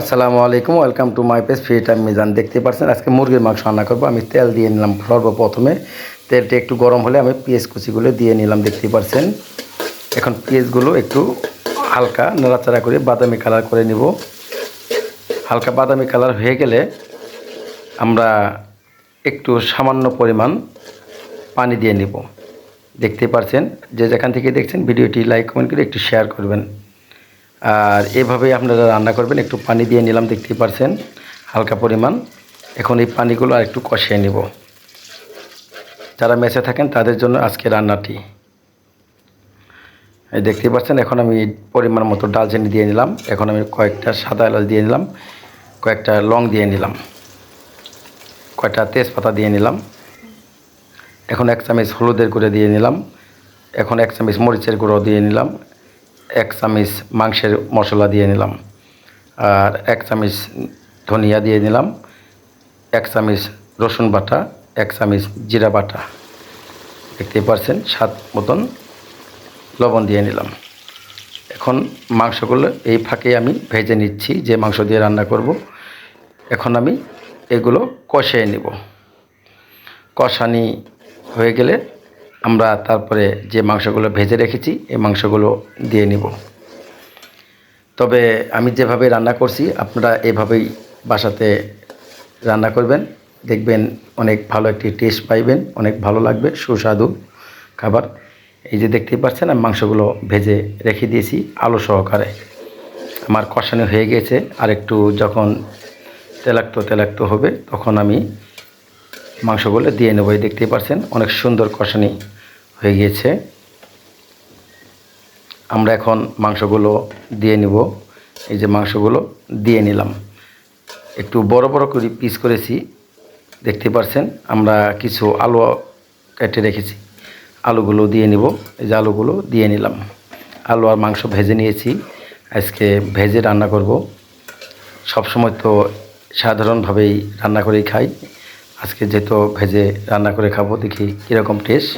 আসসালামু আলাইকুম, welcome to my page, free time Mizan. দেখতে পাচ্ছেন আজকে মুরগির মাংস রান্না করব। আমি তেল দিয়ে নিলাম সর্বপ্রথমে। তেলটা একটু গরম হলে আমি পেঁয়াজ কুচিগুলো দিয়ে নিলাম দেখতে পাচ্ছেন এখন পেঁয়াজগুলো একটু হালকা নাড়াচাড়া করে বাদামি কালার করে নিব। হালকা বাদামি কালার হয়ে গেলে আমরা একটু সামান্য পরিমাণ পানি দিয়ে নিব। দেখতে পাচ্ছেন যে যেখান থেকে দেখছেন, ভিডিওটি লাইক, কমেন্ট করে একটু শেয়ার করবেন। আর এভাবে আপনারা রান্না করবেন। একটু পানি দিয়ে নিলাম, দেখতেই পারছেন, হালকা পরিমাণ। এখন এই পানিগুলো আর একটু কষিয়ে নিব। যারা মেসে থাকেন, তাদের জন্য আজকে রান্নাটি। দেখতেই পাচ্ছেন, এখন আমি পরিমাণ মতো ডালচিনি দিয়ে নিলাম। এখন আমি কয়েকটা সাদা এলাচ দিয়ে নিলাম, কয়েকটা লং দিয়ে নিলাম, কয়েকটা তেজপাতা দিয়ে নিলাম। এখন এক চামচ হলুদের গুঁড়ো দিয়ে নিলাম, এখন এক চামচ মরিচের গুঁড়ো দিয়ে নিলাম এক চামচ মাংসের মশলা দিয়ে নিলাম। আর এক চামচ ধনিয়া দিয়ে নিলাম। এক চামচ রসুন বাটা, এক চামচ জিরা বাটা। দেখতেই পারছেন, স্বাদ মতন লবণ দিয়ে নিলাম। এখন মাংসগুলো এই ফাঁকে আমি ভেজে নিচ্ছি, যে মাংস দিয়ে রান্না করব। এখন আমি এগুলো কষিয়ে নেব। কষানি হয়ে গেলে আমরা তারপরে যে মাংসগুলো ভেজে রেখেছি, এই মাংসগুলো দিয়ে নিব। তবে আমি যেভাবে রান্না করছি, আপনারা এভাবেই বাসাতে রান্না করবেন। দেখবেন অনেক ভালো একটি টেস্ট পাইবেন, অনেক ভালো লাগবে, সুস্বাদু খাবার। এই যে দেখতেই পাচ্ছেন, আমি মাংসগুলো ভেজে রেখে দিয়েছি আলু সহকারে। আমার কষানো হয়ে গেছে, আর একটু যখন তেলাক্ত তেলাক্ত হবে, তখন আমি মাংসগুলো দিয়ে নেব। এই দেখতেই পাচ্ছেন, অনেক সুন্দর কষানি হয়ে গিয়েছে। আমরা এখন মাংসগুলো দিয়ে নিব। এই যে মাংসগুলো দিয়ে নিলাম। একটু বড় বড় করে পিস করেছি। দেখতে পারছেন, আমরা কিছু আলু কেটে রেখেছি। আলুগুলো দিয়ে নিব। এই যে আলুগুলো দিয়ে নিলাম। আলু আর মাংস ভেজে নিয়েছি। আজকে ভেজে রান্না করব। সবসময় তো সাধারণভাবেই রান্না করেই খাই। আজকে যেহেতু ভেজে রান্না করে খাব, দেখি কীরকম টেস্ট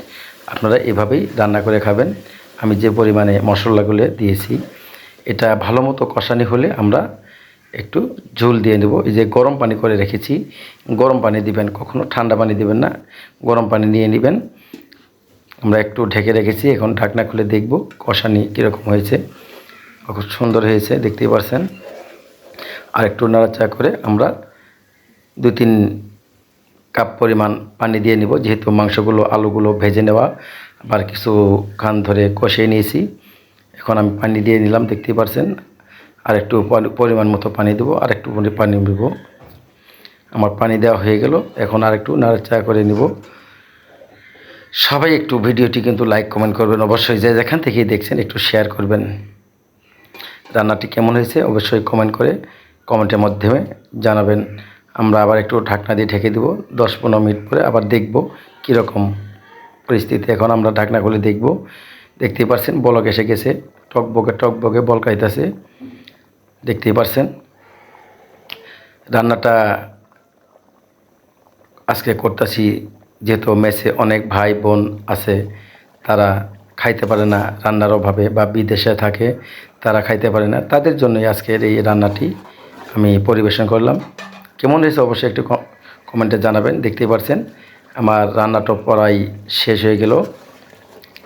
আপনারা এভাবেই রান্না করে খাবেন। আমি যে পরিমাণে মশলাগুলো দিয়েছি, এটা ভালো মতো কষানি হলে আমরা একটু ঝোল দিয়ে নেব। এই যে গরম পানি করে রেখেছি, গরম পানি দিবেন, কখনো ঠান্ডা পানি দিবেন না। গরম পানি নিয়ে নেবেন। আমরা একটু ঢেকে রেখেছি, এখন ঢাকনা খুলে দেখব কষানি কীরকম হয়েছে। খুব সুন্দর হয়েছে, দেখতেই পারছেন। আর একটু নাড়াচাড়া করে আমরা দু তিন কাপ পরিমাণ পানি দিয়ে নিব। যেহেতু মাংসগুলো, আলুগুলো ভেজে নেওয়া, আবার কিছু খান ধরে কষিয়ে নিয়েছি। এখন আমি পানি দিয়ে নিলাম, দেখতেই পারছেন। আর একটু পরিমাণ মতো পানি দেবো, আর একটু পানি দেব আমার পানি দেওয়া হয়ে গেল, এখন আর একটু নাড়াচাড়া করে নিব। সবাই একটু ভিডিওটি কিন্তু লাইক, কমেন্ট করবেন। অবশ্যই যে যেখান থেকেই দেখছেন, একটু শেয়ার করবেন। রান্নাটি কেমন হয়েছে, অবশ্যই কমেন্ট করে কমেন্টের মাধ্যমে জানাবেন। আমরা আবার একটু ঢাকনা দিয়ে ঢেকে দেবো, দশ পনেরো মিনিট পরে আবার দেখব কীরকম পরিস্থিতি। এখন আমরা ঢাকনা খুলে দেখব। দেখতেই পারছেন, বলক এসে গেছে, টক টকবকে টকবকে বল খাইতেছে। দেখতেই পারছেন, রান্নাটা আজকে করতেছি, যেহেতু মেসে অনেক ভাই বোন আছে, তারা খাইতে পারে না রান্নার অভাবে বা বিদেশে থাকে, তারা খাইতে পারে না। তাদের জন্যই আজকের এই রান্নাটি আমি পরিবেশন করলাম। কেমন হয়েছে অবশ্যই একটু কমেন্টে জানাবেন, দেখতেই পারছেন। আমার রান্নাটা পড়াই শেষ হয়ে গেল।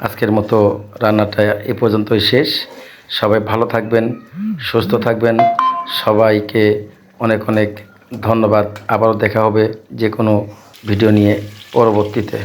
আজকের মতো রান্নাটা এ পর্যন্তই শেষ। সবাই ভালো থাকবেন, সুস্থ থাকবেন। সবাইকে অনেক অনেক ধন্যবাদ। আবারও দেখা হবে যে কোনো ভিডিও নিয়ে পরবর্তীতে।